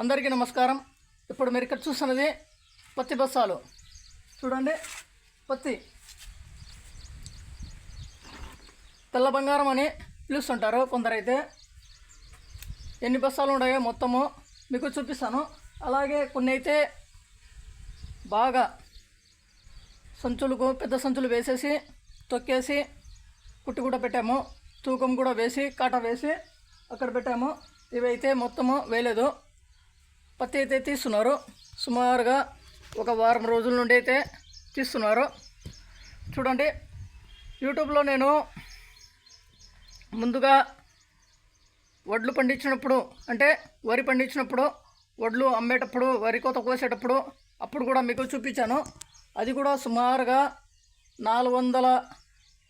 అందరికీ నమస్కారం. ఇప్పుడు మీరు ఇక్కడ చూస్తున్నది పత్తి బస్సాలు చూడండి పత్తి. తెల్ల బంగారం అని పిలుస్తుంటారు కొందరైతే. ఎన్ని బస్సాలు ఉన్నాయో మొత్తము మీకు చూపిస్తాను. అలాగే కొన్ని అయితే బాగా సంచులకు పెద్ద సంచులు వేసేసి తొక్కేసి కుట్టి కూడా పెట్టాము. తూకం కూడా వేసి కాట వేసి అక్కడ పెట్టాము. ఇవైతే మొత్తము వేయలేదు. పత్తి అయితే తీస్తున్నారు. సుమారుగా ఒక వారం రోజుల నుండి అయితే తీస్తున్నారు. చూడండి యూట్యూబ్లో నేను ముందుగా వడ్లు పండించినప్పుడు అంటే వరి పండించినప్పుడు వడ్లు అమ్మేటప్పుడు వరి కోత కోసేటప్పుడు అప్పుడు కూడా మీకు చూపించాను. అది కూడా సుమారుగా నాలుగు వందల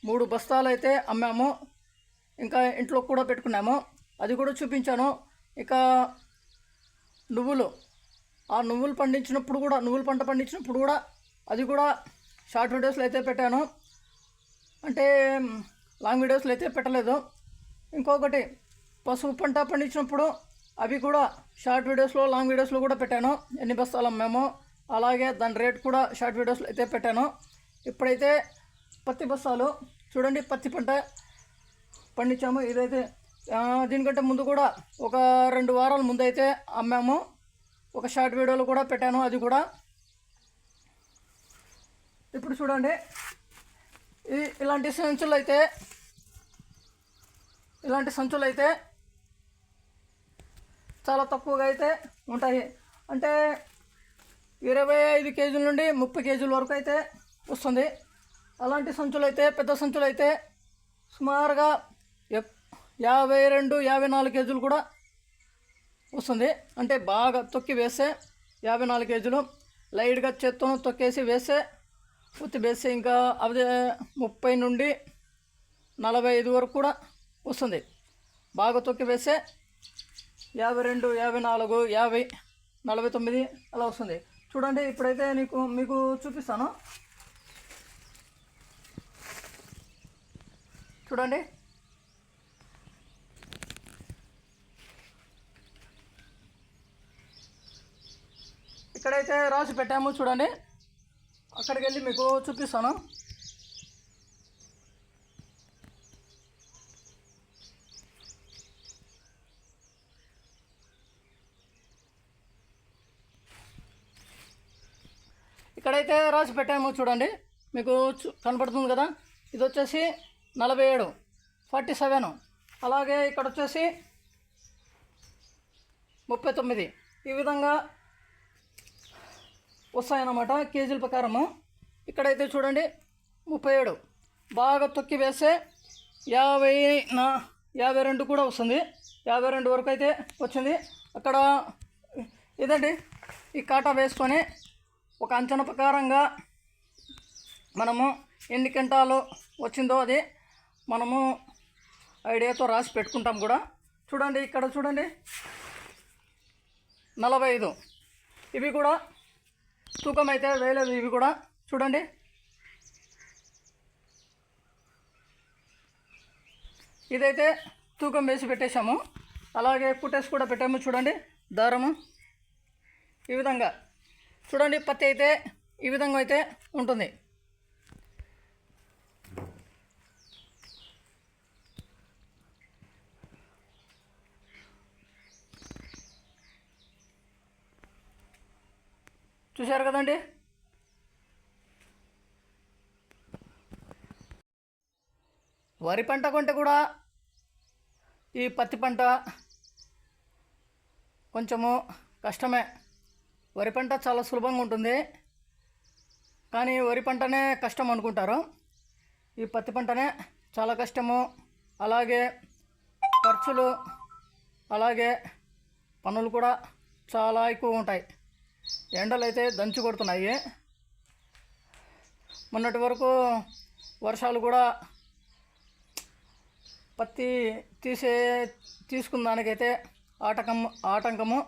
మూడు బస్తాలు అయితే అమ్మాము. ఇంకా ఇంట్లో కూడా పెట్టుకున్నాము. అది కూడా చూపించాను. ఇక నువ్వులు. ఆ నువ్వులు పండించినప్పుడు కూడా నువ్వులు పంట పండించినప్పుడు కూడా అది కూడా షార్ట్ వీడియోస్లో అయితే పెట్టాను. అంటే లాంగ్ వీడియోస్లో అయితే పెట్టలేదు. ఇంకొకటి పసుపు పంట పండించినప్పుడు అవి కూడా షార్ట్ వీడియోస్లో లాంగ్ వీడియోస్లో కూడా పెట్టాను. ఎన్ని బస్తాలు అమ్మామో అలాగే దాని రేట్ కూడా షార్ట్ వీడియోస్లో అయితే పెట్టాను. ఇప్పుడైతే పత్తి బస్తాలు చూడండి పత్తి పంట పండించాము. ఇదైతే దీనికంటే ముందు కూడా ఒక రెండు వారాల ముందు అయితే అమ్మాము. ఒక షార్ట్ వీడియోలో కూడా పెట్టాను అది కూడా. ఇప్పుడు చూడండి. ఈ ఇలాంటి సంచులు అయితే ఇలాంటి సంచులు అయితే చాలా తక్కువగా అయితే ఉంటాయి. అంటే ఇరవై ఐదు కేజీల నుండి ముప్పై కేజీల వరకు అయితే వస్తుంది. అలాంటి సంచులు అయితే పెద్ద సంచులు అయితే సుమారుగా యాభై రెండు యాభై నాలుగు కేజీలు కూడా వస్తుంది. అంటే బాగా తొక్కి వేస్తే యాభై నాలుగు కేజీలు. లైట్గా చేత్తో తొక్కేసి వేస్తే ఉత్తి వేస్తే ఇంకా అదే ముప్పై నుండి నలభై ఐదు వరకు కూడా వస్తుంది. బాగా తొక్కి వేస్తే యాభై రెండు యాభై నాలుగు యాభై నలభై తొమ్మిది అలా వస్తుంది. చూడండి ఇప్పుడైతే నీకు మీకు చూపిస్తాను. చూడండి. ఇక్కడైతే రాసి పెట్టాము చూడండి. అక్కడికి వెళ్ళి మీకు చూపిస్తాను. ఇక్కడైతే రాసి పెట్టాము చూడండి. మీకు కనపడుతుంది కదా? ఇది వచ్చేసి నలభై ఏడు ఫార్టీ సెవెన్. అలాగే ఇక్కడ వచ్చేసి ముప్పై తొమ్మిది. ఈ విధంగా వస్తాయన్నమాట. కేజీల ప్రకారము. ఇక్కడైతే చూడండి ముప్పై ఏడు. బాగా తొక్కి వేస్తే యాభై నా యాభై రెండు కూడా వస్తుంది. యాభై రెండు వరకు అయితే వచ్చింది. అక్కడ ఇదండి ఈ కాటా వేసుకొని ఒక అంచనా ప్రకారంగా మనము ఎన్ని క్వింటాలు వచ్చిందో అది మనము ఐడియాతో రాసి పెట్టుకుంటాం కూడా. చూడండి ఇక్కడ చూడండి. నలభై ఐదు. ఇవి కూడా తూకం అయితే వేయలేదు ఇవి కూడా. చూడండి. ఇదైతే తూకం వేసి పెట్టేశాము. అలాగే కుటేసి కూడా పెట్టాము చూడండి. దారము. ఈ విధంగా. చూడండి పత్తి అయితే ఈ విధంగా అయితే ఉంటుంది. చూశారు కదండి? వరి పంట కొంటే కూడా ఈ పత్తి పంట కొంచెము కష్టమే. వరి పంట చాలా సులభంగా ఉంటుంది. కానీ వరి పంటనే కష్టం అనుకుంటారు. ఈ పత్తి పంటనే చాలా కష్టము. అలాగే ఖర్చులు అలాగే పనులు కూడా చాలా ఎక్కువ ఉంటాయి. ఎండలు అయితే దంచి కొడుతున్నాయి. మొన్నటి వరకు వర్షాలు కూడా పత్తి తీసే తీసుకున్న దానికైతే ఆటకం ఆటంకము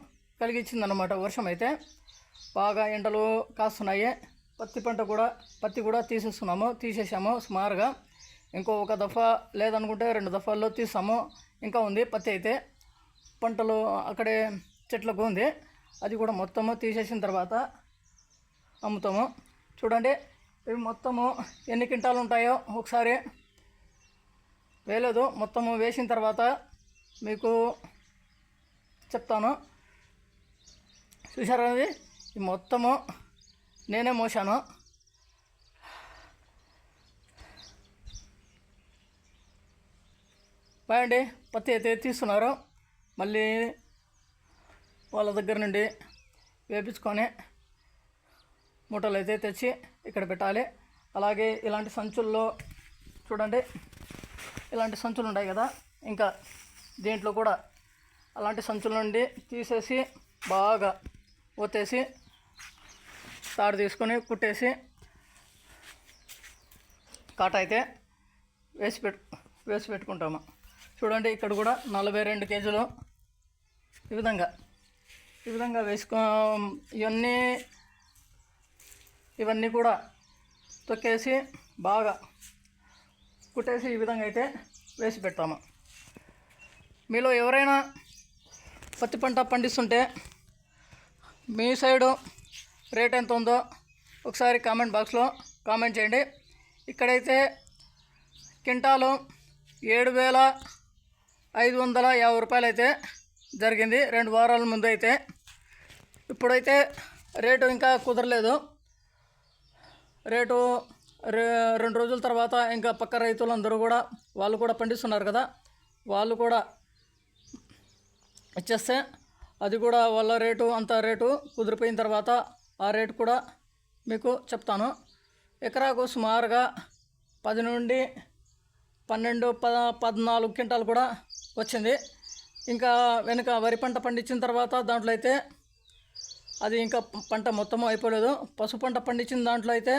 కలిగించిందన్నమాట వర్షం అయితే బాగా ఎండలు కాస్తున్నాయి. పత్తి పంట కూడా పత్తి కూడా తీసేస్తున్నాము తీసేసాము సుమారుగా. ఇంకో ఒక దఫా లేదనుకుంటే రెండు దఫాల్లో తీసాము. ఇంకా ఉంది పత్తి అయితే. పంటలు అక్కడే చెట్లకు ఉంది. అది కూడా మొత్తము తీసేసిన తర్వాత అమ్ముతాము. చూడండి ఇవి మొత్తము ఎన్ని క్వింటాలు ఉంటాయో ఒకసారి వేయలేదు. మొత్తము వేసిన తర్వాత మీకు చెప్తాను. చూసారా ఇది? ఈ మొత్తము నేనే మోసాను బాగండి పత్తి అయితే తీస్తున్నారు. మళ్ళీ వాళ్ళ దగ్గర నుండి వేపించుకొని మూటలు అయితే తెచ్చి ఇక్కడ పెట్టాలి. అలాగే ఇలాంటి సంచుల్లో చూడండి ఇలాంటి సంచులు ఉన్నాయి కదా ఇంకా దీంట్లో కూడా అలాంటి సంచుల నుండి తీసేసి బాగా ఒత్తేసి తాడు తీసుకొని కుట్టేసి కాట అయితే వేసి పెట్టు వేసి పెట్టుకుంటాము. చూడండి ఇక్కడ కూడా నలభై రెండు కేజీలు ఈ విధంగా ఈ విధంగా వేసుకో ఇవన్నీ ఇవన్నీ కూడా తొక్కేసి బాగా కుట్టేసి ఈ విధంగా అయితే వేసి పెడతాము మీలో ఎవరైనా పత్తి పంట పండిస్తుంటే మీ సైడు రేట్ ఎంత ఉందో ఒకసారి కామెంట్ బాక్స్లో కామెంట్ చేయండి. ఇక్కడైతే క్వింటాలు ఏడు వేల ఐదు వందల యాభై రూపాయలు అయితే జరిగింది. రెండు వారాల ముందు అయితే ఇప్పుడైతే రేటు ఇంకా కుదరలేదు. రేటు రెండు రోజుల తర్వాత ఇంకా పక్క రైతులందరూ కూడా వాళ్ళు కూడా పండిస్తున్నారు కదా. వాళ్ళు కూడా ఇచ్చేస్తే అది కూడా వాళ్ళ రేటు అంత రేటు కుదిరిపోయిన తర్వాత ఆ రేటు కూడా మీకు చెప్తాను. ఎకరాకు సుమారుగా పది నుండి పన్నెండు పద పద్నాలుగు క్వింటాలు కూడా వచ్చింది. ఇంకా వెనుక వరి పంట పండించిన తర్వాత దాంట్లో అయితే అది ఇంకా పంట మొత్తము అయిపోలేదు. పసుపు పంట పండించిన దాంట్లో అయితే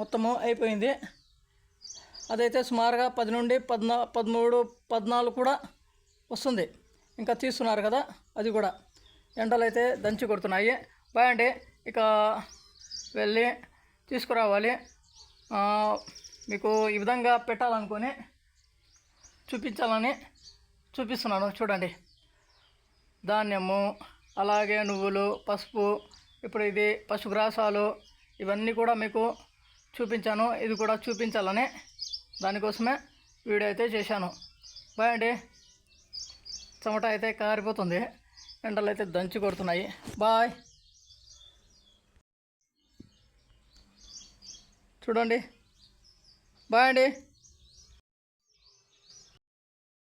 మొత్తము అయిపోయింది. అదైతే సుమారుగా పది నుండి పద్నా పదమూడు పద్నాలుగు కూడా వస్తుంది. ఇంకా తీస్తున్నారు కదా అది కూడా. ఎండలు అయితే దంచి కొడుతున్నాయి. బాగండి ఇక వెళ్ళి తీసుకురావాలి. మీకు ఈ విధంగా పెట్టాలనుకొని చూపించాలని చూపిస్తున్నాను. చూడండి. ధాన్యము అలాగే నువ్వులు పసుపు ఇప్పుడు ఇది పశుగ్రాసాలు ఇవన్నీ కూడా మీకు చూపించాను. ఇది కూడా చూపించాలని దానికోసమే వీడియో అయితే చేశాను. బాయ్ అండి. చెమట అయితే కారిపోతుంది. ఎండలు అయితే దంచి కొడుతున్నాయి. బాయ్. చూడండి. బాయ్ అండి.